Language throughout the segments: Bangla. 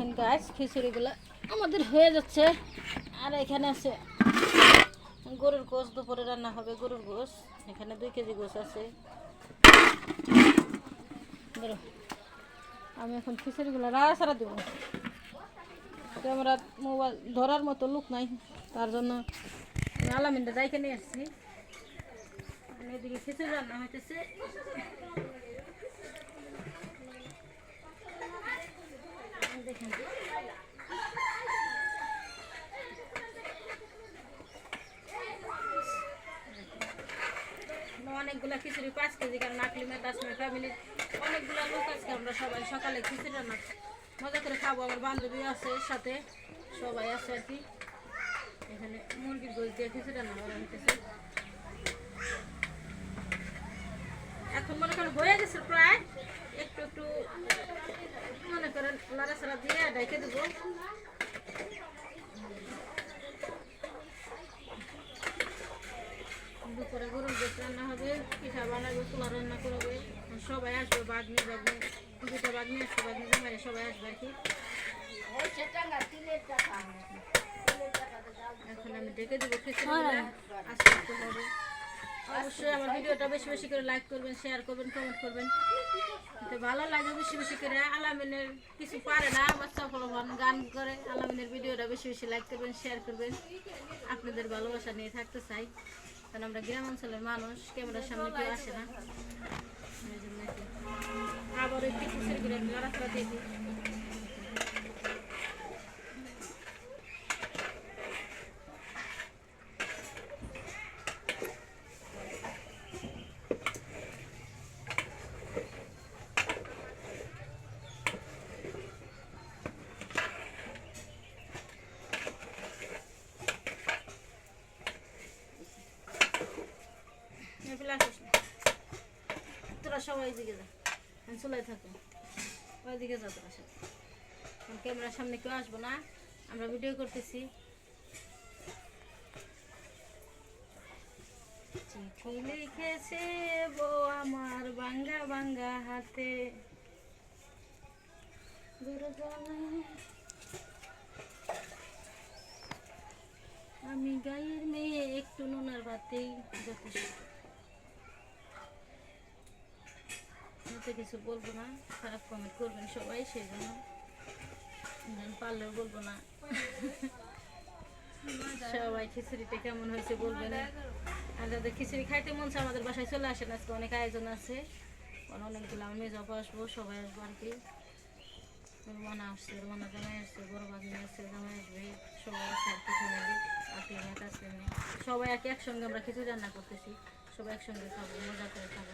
দেখেন গাছ খিচুড়িগুলো আমাদের হয়ে যাচ্ছে। আর এখানে আছে গরুর গোস দুপুরে রান্না হবে গরুর গোস এখানে দুই কেজি গোস আছে। আমি এখন খিচুড়িগুলো রাড়া সারা দেবো। ক্যামেরা মোবাইল ধরার মতো লোক নাই, তার জন্য আমি আলামিনটা যাইকে নিয়ে আসছি। এদিকে খিচুড়ি রান্না হইতেছে। অনেকগুলা খিচুড়ি পাঁচ কেজি, কারণ আকলিমে দাসমে ফ্যামিলির অনেকগুলা লোক আজকে আমরা সবাই সকালে খিচুড়ি রান্না মজা করে খাব। আমার বান্ধবী আছে সাথে, সবাই আছে আর কি। এখানে মুরগির গোস দিয়ে খিচুড়ি রান্না করা হইতেছে। এখন মনে করেন হয়ে গেছে প্রায় একটু একটু মনে করেন দিয়ে দেবো। দুপুরে গরুর গোস রান্না হবে পিঠা বানাবে পোলা রান্না করবে। সবাই আসবে বাগনি বাগনি। দুটা বাগনি আসবে বাগনি জামাই সবাই আসবে আর কি। এখন আমি ডেকে দেবো খিচুড়ি আস্তে আস্তে হবে। অবশ্যই আমার ভিডিওটা বেশি বেশি করে লাইক করবেন শেয়ার করবেন কমেন্ট করবেন। তো ভালো লাগে বেশি বেশি করে। আলামিনের কিছু পারে না সফল হন গান করে। আলামিনের ভিডিওটা বেশি বেশি লাইক করবেন শেয়ার করবেন। আপনাদের ভালোবাসা নিয়ে থাকতে চাই। কারণ আমরা গ্রাম অঞ্চলের মানুষ, ক্যামেরার সামনে কেউ আসে না। আবার একটু করে দিয়ে দিই এগুলো আসিস না। তোরা সবাই দিকে যা। আমি চলে থাকো ওইদিকে যা সব ক্যামেরার সামনে কেউ আসব না। আমরা ভিডিও করতেছি। চিঠি লিখেছে বউ আমার বাঙ্গা বাঙ্গা হাতে। আমি গায়ের মেয়ে, একটু নোনার ভাতেই যথেষ্ট। আমি কিছু বলব না, খারাপ কমেন্ট করবেন সবাই সেই জন্য জান পারলেও বলব না। সবাই খিচুড়িটা কেমন হয়েছে বলবেন? আর যাদের খিচুড়ি খাইতে মন আমাদের বাসায় চলে আসেন। আজকে অনেক আয়োজন আছে। অনেকগুলো আমি মেজাবো আসব, সবাই আসব আর কি। রোমানা আসছে রোমানা জামাই আসছে, বড় বাগনি আসছে, জামাই আসবে। সবাই আসছে আর কি ফ্যামিলি সবাই আর কি একসঙ্গে আমরা খিচুড়ি রান্না করতেছি। সবাই একসঙ্গে খাব, মজা করে খাব।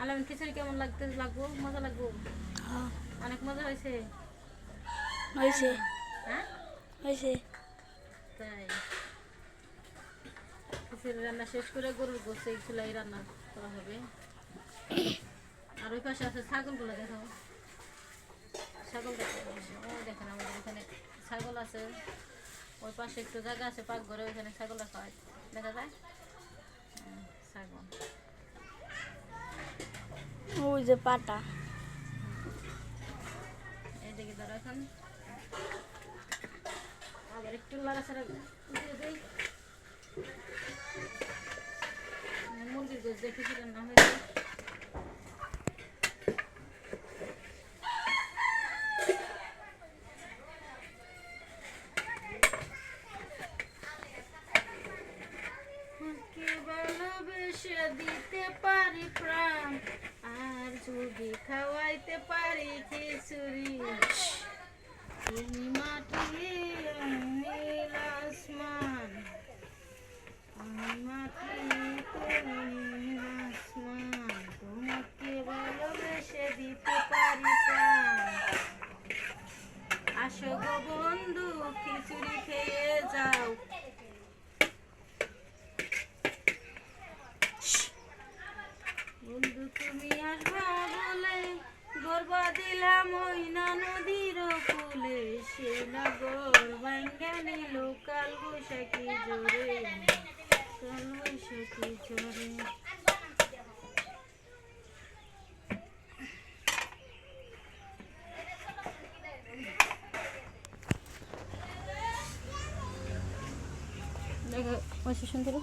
আলামিন খিচুড়ি কেমন লাগতে লাগবো? মজা লাগবো? অনেক মজা হয়েছে। হয়েছে। হ্যাঁ? হয়েছে। তাই। খিচুড়ি রান্না শেষ করে গরুর গোসে চুলাই রান্না করা হবে। আর ওই পাশে আছে ছাগলগুলো দেখাও। ছাগল দেখো ও দেখেন আমাদের এখানে ছাগল আছে। ওই পাশে একটু জায়গা আছে পাক ঘরে ওইখানে ছাগল রাখা হয় দেখা যায়? ছাগল। ওই যে পাটা। আবার একটু মুরগির গোছ দেখেছিলেন না হয়েছে কে ভালোবেসে দিতে পারি প্রাণ আর যদি খাওয়াইতে পারি খিচুড়ি। তুমি মাটি নীল আসমান আমি মাটি তুমি আসমান, তোমাকে ভালোবেসে দিতে পারি প্রাণ আসো গো বন্ধু, খিচুড়ি খেয়ে যাও। নগর বাঙ্গানি লোকাল গুসাকি জোরে। গুসাকি জোরে দেখো সুন্দর